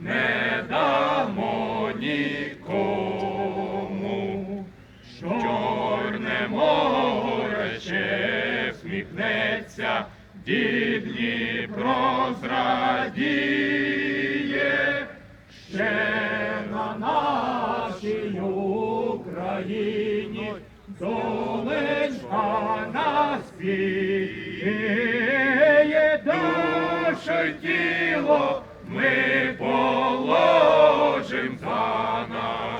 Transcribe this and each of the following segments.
не дамо нікому. Чорне море ще всміхнеться, дід Дніпро зрадіє, ще на нашій Україні Донечка наспіє душу й тіло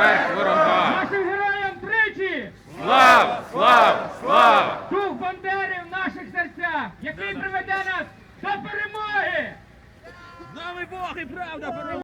Смерть ворога. Нашим героям тричі! Слава! Слава! Слава! Дух Бандери в наших серцях, який приведе нас до перемоги! З нами Бог і правда переможе!